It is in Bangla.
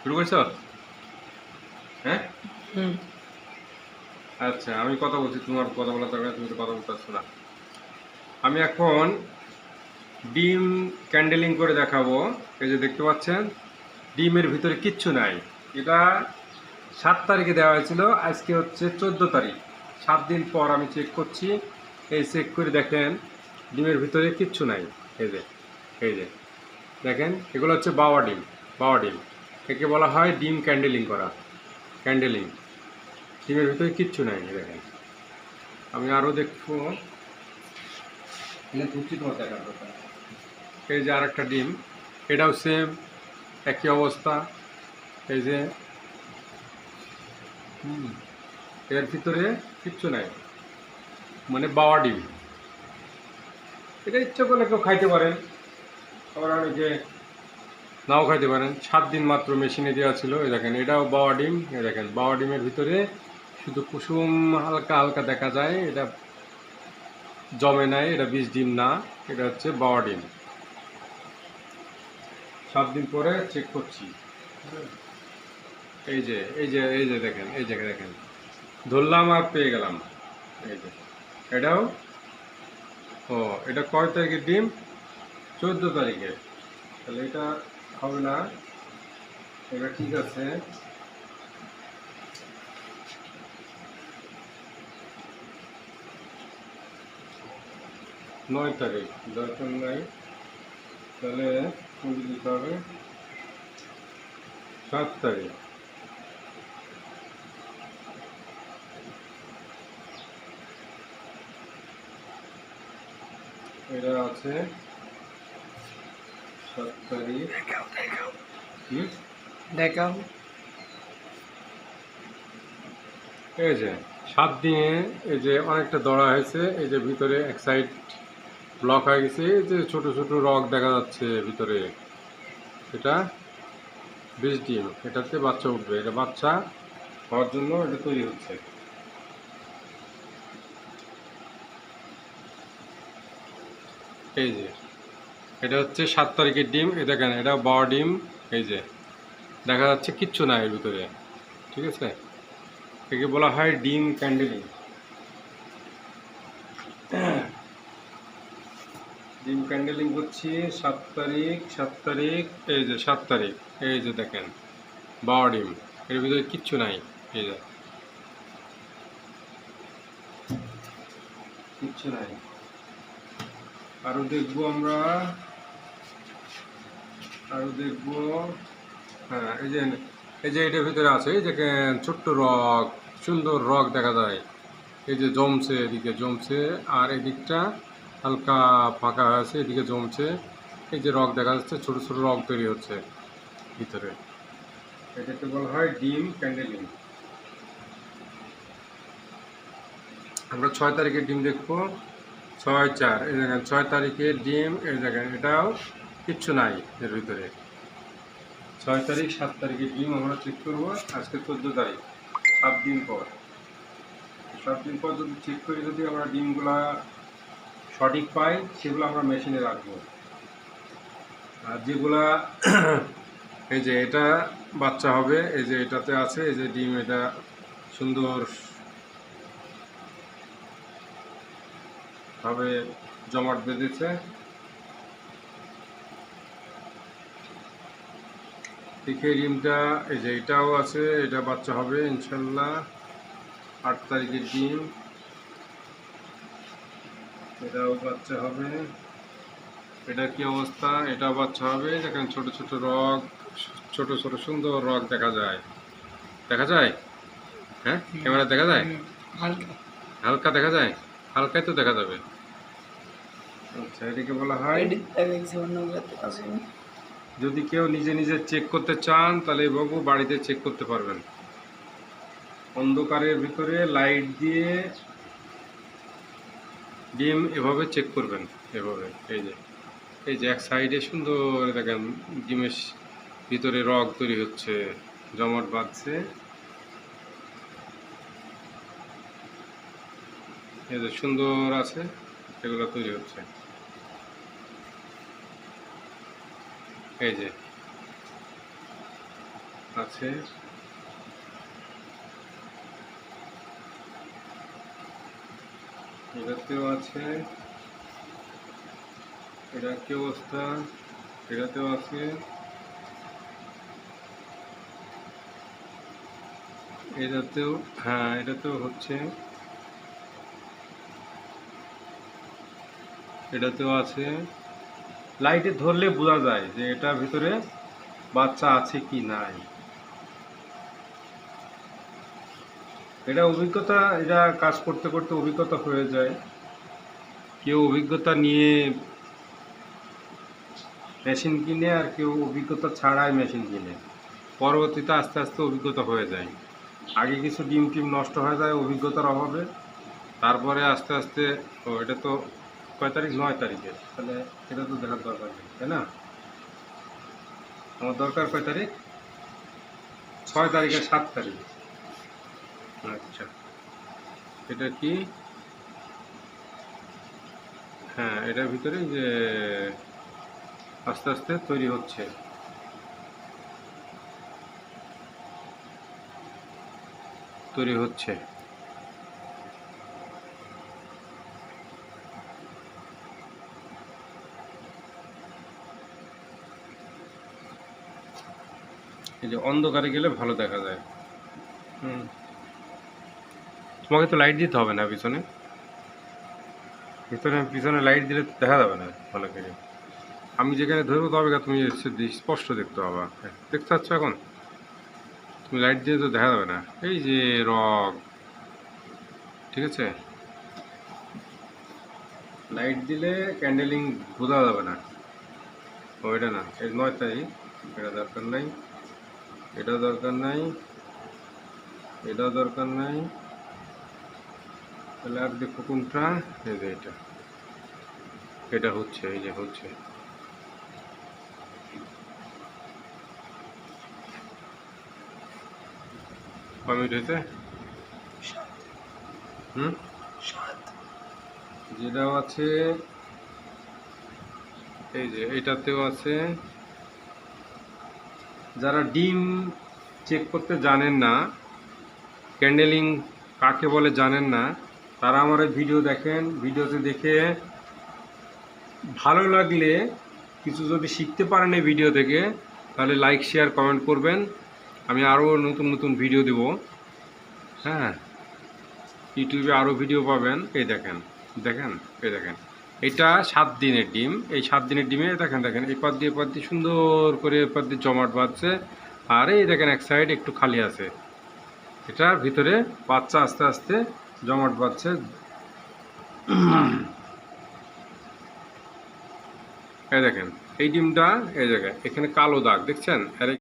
শুরু করছ? হ্যাঁ? আচ্ছা আমি কথা বলছি তোমার কথা বলার দরকার তুমি তো কথা বলতে পারছ না। আমি এখন ডিম ক্যান্ডেলিং করে দেখাবো। এই যে দেখতে পাচ্ছেন ডিমের ভিতরে কিচ্ছু নাই। এটা সাত তারিখে দেওয়া হয়েছিল আজকে হচ্ছে চোদ্দ তারিখ। সাত দিন পর আমি চেক করছি এই চেক করে দেখেন ডিমের ভিতরে কিচ্ছু নাই। এই যে এই যে দেখেন এগুলো হচ্ছে বাওয়া ডিম বাওয়া ডিম। একে বলা হয় ডিম ক্যান্ডেলিং করা। ক্যান্ডেলিং। ডিমের ভিতরে কিচ্ছু নাই দেখেন। আমি আরও দেখব। এই যে আর একটা ডিম এটাও সেম একই অবস্থা। এই যে এর ভিতরে কিচ্ছু নাই। মানে বাওয়া ডিম। এটা ইচ্ছা করলে কেউ খাইতে পারেন আবার অনেকে নাও খাইতে পারেন। সাত দিন মাত্র মেশিনে দেওয়া ছিল। এই দেখেন, এটাও বাওয়া ডিম। এই দেখেন, বাওয়া ডিমের ভিতরে শুধু কুসুম হালকা হালকা দেখা যায়। এটা জমে নাই, এটা বীজ ডিম না। এটা হচ্ছে বাওয়া ডিম। সাত দিন পরে চেক করছি। এই যে এই যে এই যে দেখেন, এই যে দেখেন। ধরলাম আর পেয়ে গেলাম। এই যে, এটাও, ও, এটা কয় তারিখের ডিম? চোদ্দ তারিখে। তাহলে এটা হবে না। এটা ঠিক আছে। নয় তারিখ দরকার নাই। তাহলে কোন দিতে হবে। সাত তারিখ। এটা আছে। দেখাও দেখাও। এই যে সাত দিনে এই যে অনেকটা দড়া হয়েছে এই যে ভিতরে এক সাইড ব্লক হয়ে গেছে এই যে ছোট ছোট রক দেখা যাচ্ছে ভিতরে। এটা বিষ ডিম এটাতে বাচ্চা উঠবে এটা বাচ্চা হওয়ার জন্য এটা তৈরি হচ্ছে। এই যে এটা হচ্ছে সাত তারিখের ডিম, এই দেখেন, এটা বারো ডিম, এই যে। দেখা যাচ্ছে কিচ্ছু নাই এর ভিতরে, ঠিক আছে? একে বলা হয় ডিম ক্যান্ডেলিং ডিম ক্যান্ডেলিং করছি সাত তারিখ সাত তারিখ, এই যে সাত তারিখ, এই যে দেখেন, বারো ডিম, এর ভিতরে কিচ্ছু নাই, এই যে। কিচ্ছু নাই। আরও দেখব আমরা। আরও দেখব হ্যাঁ এই যে এই যে এটার ভিতরে আছে, এই যে ছোট্ট রক, সুন্দর রক দেখা যায়। এই যে জমছে, এদিকে জমছে, আর এদিকটা হালকা ফাঁকা আছে, এদিকে জমছে। এই যে রক দেখা যাচ্ছে, ছোট ছোট রক তৈরি হচ্ছে ভিতরে। এটাকে বলা হয় ডিম ক্যান্ডেলিং আমরা ছয় তারিখের ডিম দেখব। ছয় চার, এই দেখেন, ছয় তারিখের ডিম, এই দেখেন, এটাও কিচ্ছু নাই এর ভিতরে। ছয় তারিখ, সাত তারিখের ডিম আমরা চেক করব। আজকে চোদ্দ তারিখ, সাত দিন পর। সাত দিন পর যদি চেক করি যদি আমরা ডিমগুলা সঠিক পাই, সেগুলো আমরা মেশিনে রাখব। আর যেগুলা এই যে এটা বাচ্চা হবে, এই যে এটাতে আছে, এই যে ডিম, এটা সুন্দর ভাবে জমাট বেঁধেছে। দেখে ডিমটা এই যে এটাও আছে, এটা বাচ্চা হবে, ইনশাল্লাহ। আট তারিখের ডিম এটাও বাচ্চা হবে। এটা কি অবস্থা? এটাও বাচ্চা হবে। দেখেন ছোট ছোট রগ, ছোট ছোট সুন্দর রগ দেখা যায়। দেখা যায়? হ্যাঁ? ক্যামেরা দেখা যায়? হালকা দেখা যায়? হালকাই তো দেখা যাবে। আচ্ছা এটাকে বলা হয়? যদি কেউ নিজে নিজে চেক করতে চান, তাহলে বাবু বাড়িতে চেক করতে পারবেন। অন্ধকারের ভিতরে লাইট দিয়ে ডিম এভাবে চেক করবেন, এভাবে। এই যে এই যে এক সাইডে সুন্দর দেখেন ডিমের ভিতরে রগ তৈরি হচ্ছে, জমাট বাঁধছে। এই যে সুন্দর আছে, এগুলো তৈরি হচ্ছে। এই যে। আছে। এটাতেও আছে। এটা কি অবস্থা? এটাতেও আছে। এটাতেও হ্যাঁ এটাতেও হচ্ছে। এটাতেও আছে। লাইটে ধরলে বোঝা যায় যে এটার ভিতরে বাচ্চা আছে কি নাই। এটা অভিজ্ঞতা, এটা কাজ করতে করতে অভিজ্ঞতা হয়ে যায়। কেউ অভিজ্ঞতা নিয়ে মেশিন কিনে আর কেউ অভিজ্ঞতা ছাড়াই মেশিন কিনে। পরবর্তীতে আস্তে আস্তে অভিজ্ঞতা হয়ে যায়। আগে কিছু ডিম টিম নষ্ট হয়ে যায় অভিজ্ঞতার অভাবে। তারপরে আস্তে আস্তে এটা তো কয় তারিখ, নয় তারিখে তাহলে এটা তো দেখার দরকার নেই, তাই না? আমার দরকার কয় তারিখ? ছয় তারিখে সাত তারিখ। আচ্ছা। এটা কি? হ্যাঁ এটার ভিতরে যে আস্তে আস্তে তৈরি হচ্ছে। তৈরি হচ্ছে। এই যে অন্ধকারে গেলে ভালো দেখা যায়। হুম তোমাকে তো লাইট দিতে হবে না পিছনে। পিছনে পিছনে লাইট দিলে দেখা যাবে না ভালো করে। আমি যেখানে ধরবো তবে তুমি স্পষ্ট দেখতে পাবা। দেখতে পাচ্ছ এখন? তুমি লাইট দিয়ে তো দেখা যাবে না। এই যে রক। ঠিক আছে? লাইট দিলে ক্যান্ডেলিং বোঝা যাবে না। ও এটা না, এই নয় তাই এটা দরকার নাই। এটাও দরকার নাই। এটাও দরকার নাই। তাহলে আর দেখো কোনটা এই যে এটা। এটা হচ্ছে, এই যে হচ্ছে। হুম? যেটাও আছে, এই যে এটাতেও আছে। যারা ডিম চেক করতে জানেন না ক্যান্ডেলিং কাকে বলে জানেন না, তারা আমার ভিডিও দেখেন। ভিডিওতে দেখে ভালো লাগলে কিছু যদি শিখতে পারেন এই ভিডিও থেকে তাহলে লাইক শেয়ার কমেন্ট করবেন। আমি আরও নতুন নতুন ভিডিও দেব। হ্যাঁ ইউটিউবে আরও ভিডিও পাবেন। এই দেখেন দেখেন, এই দেখেন। এটা সাত দিনের ডিম। এই সাত দিনের ডিমে দেখেন দেখেন, এই এপার দিয়ে এপার দিয়ে সুন্দর করে এপার দিয়ে জমাট বাঁধছে। আর এই দেখেন, এক সাইড একটু খালি আছে। এটার ভিতরে বাচ্চা আস্তে আস্তে জমাট বাঁধছে। এই দেখেন, এই ডিমটা এই জায়গায়, এখানে কালো দাগ, দেখছেন? আর